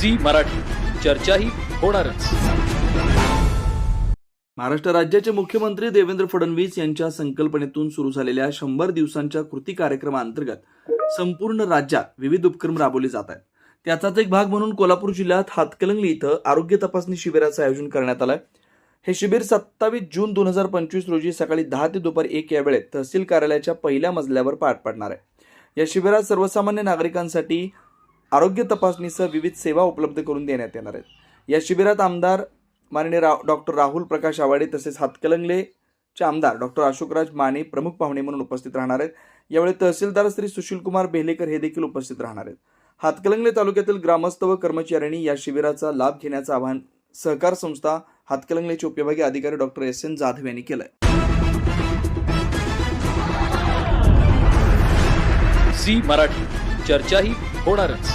Zee Marathi. चर्चाही होणारच. महाराष्ट्र राज्याचे मुख्यमंत्री देवेंद्र फडणवीस यांच्या संकल्पनेतून सुरू झालेल्या शंभर दिवसांच्या कृती कार्यक्रमाअंतर्गत संपूर्ण राज्यात विविध उपक्रम राबवले जात आहेत. त्याचाच एक भाग म्हणून कोल्हापूर जिल्ह्यात हातकलंगली इथं आरोग्य तपासणी शिबिराचं आयोजन करण्यात आलं हे शिबिर सत्तावीस जून दोन हजार पंचवीस रोजी सकाळी दहा ते दुपारी एक या वेळेत तहसील कार्यालयाच्या पहिल्या मजल्यावर पार पडणार आहे. या शिबिरात सर्वसामान्य नागरिकांसाठी आरोग्य तपासणीसह विविध सेवा उपलब्ध करून देण्यात येणार आहेत. या शिबिरात आमदार माननीय रा डॉक्टर राहुल प्रकाश आवाडे तसेच हातकलंगलेचे आमदार डॉक्टर अशोकराज माने प्रमुख पाहुणे म्हणून उपस्थित राहणार आहेत. यावेळी तहसीलदार श्री सुशीलकुमार बेलेकर हे देखील उपस्थित राहणार आहेत. हातकलंगले तालुक्यातील ग्रामस्थ व कर्मचाऱ्यांनी या शिबिराचा लाभ घेण्याचं आवाहन सहकार संस्था हातकलंगलेचे उपविभागीय अधिकारी डॉक्टर एस एन जाधव यांनी केलं झी मराठी. चर्चाही होणारच.